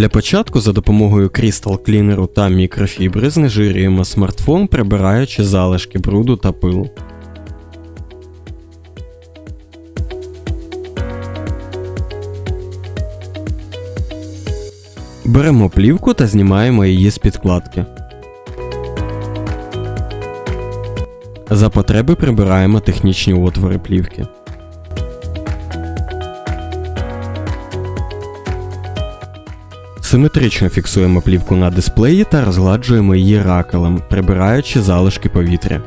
Для початку за допомогою Crystal Cleaner та мікрофібри знежирюємо смартфон, прибираючи залишки бруду та пилу. Беремо плівку та знімаємо її з підкладки. За потреби прибираємо технічні отвори плівки. Симетрично фіксуємо плівку на дисплеї та розгладжуємо її ракелем, прибираючи залишки повітря.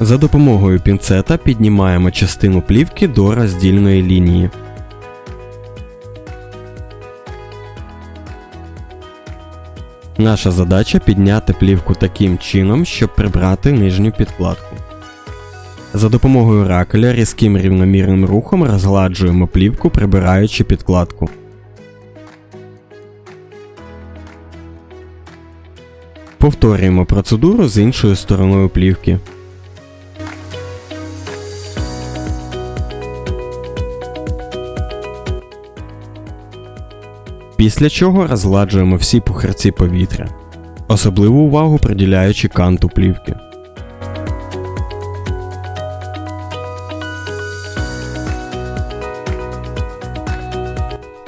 За допомогою пінцета піднімаємо частину плівки до роздільної лінії. Наша задача підняти плівку таким чином, щоб прибрати нижню підкладку. За допомогою ракеля різким рівномірним рухом розгладжуємо плівку, прибираючи підкладку. Повторюємо процедуру з іншою стороною плівки. Після чого розгладжуємо всі пухирці повітря, особливу увагу приділяючи канту плівки.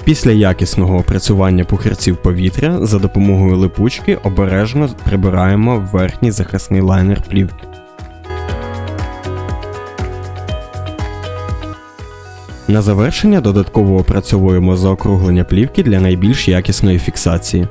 Після якісного опрацювання пухирців повітря за допомогою липучки обережно прибираємо верхній захисний лайнер плівки. На завершення додатково опрацьовуємо заокруглення плівки для найбільш якісної фіксації.